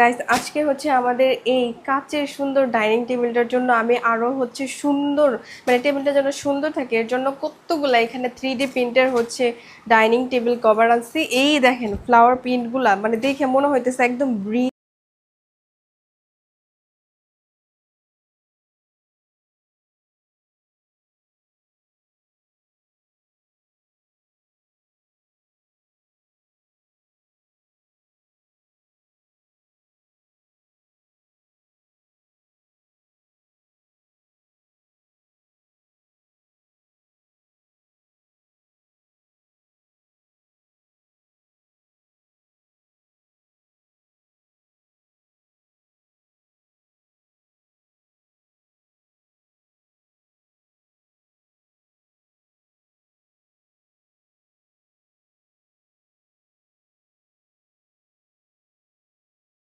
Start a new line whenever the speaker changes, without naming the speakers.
Guys আজকে হচ্ছে আমাদের এই কাচের সুন্দর ডাইনিং টেবিলটার জন্য আমি আরও হচ্ছে সুন্দর মানে টেবিলটা যেন সুন্দর থাকে, এর জন্য কতগুলা এখানে থ্রি ডি প্রিন্টার হচ্ছে ডাইনিং টেবিল কভার আনছি। এই দেখেন ফ্লাওয়ার প্রিন্টগুলা মানে দেখে মনে হইতেছে একদম ব্রি